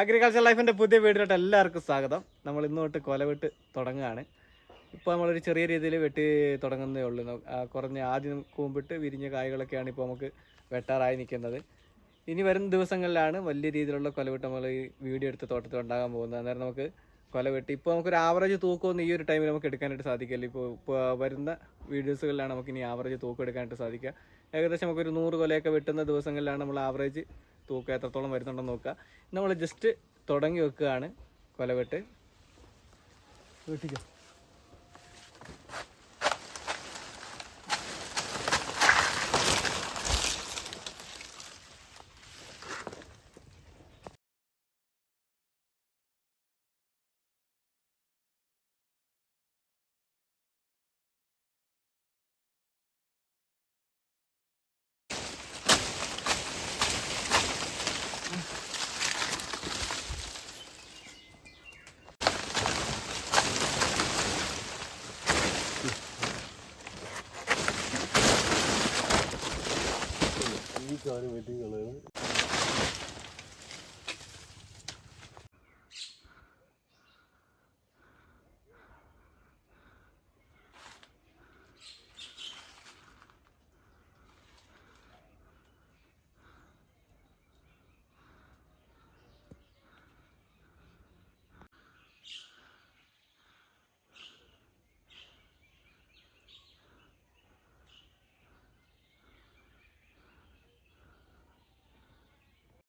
Agriculture ലൈഫിന്റെ പുതിയ വീഡിയോട്ട് എല്ലാവർക്കും സ്വാഗതം. നമ്മൾ ഇന്ന് തൊട്ട് കൊലവെട്ട് തുടങ്ങുകയാണ്. ഇപ്പോൾ നമ്മളൊരു ചെറിയ രീതിയിൽ വെട്ടി തുടങ്ങുന്നേ ഉള്ളൂ. കുറഞ്ഞ ആദ്യം കൂമ്പിട്ട് വിരിഞ്ഞ കായ്കളൊക്കെയാണ് ഇപ്പോൾ നമുക്ക് വെട്ടാറായി നിൽക്കുന്നത്. ഇനി വരുന്ന ദിവസങ്ങളിലാണ് വലിയ രീതിയിലുള്ള കൊലവെട്ട് നമ്മൾ ഈ വീഡിയോ എടുത്ത് തോട്ടത്തിൽ ഉണ്ടാകാൻ പോകുന്നത്. അന്നേരം നമുക്ക് കൊലവെട്ടി ഇപ്പോൾ നമുക്കൊരു ആവറേജ് തൂക്കമൊന്നും ഈ ഒരു ടൈമിൽ നമുക്ക് എടുക്കാനായിട്ട് സാധിക്കില്ല. ഇപ്പോൾ ഇപ്പോൾ വരുന്ന വീഡിയോസുകളിലാണ് നമുക്ക് ഇനി ആവറേജ് തൂക്കം എടുക്കാനായിട്ട് സാധിക്കുക. ഏകദേശം നമുക്കൊരു നൂറ് കൊലയൊക്കെ വെട്ടുന്ന ദിവസങ്ങളിലാണ് നമ്മൾ ആവറേജ് തൂക്കം എത്രത്തോളം വരുന്നുണ്ടെന്ന് നോക്കുക. നമ്മൾ ജസ്റ്റ് തുടങ്ങി വെക്കുകയാണ്. കൊലവെട്ട്. വെട്ടിക്കോ. കാര്യം വെട്ടി കളയണം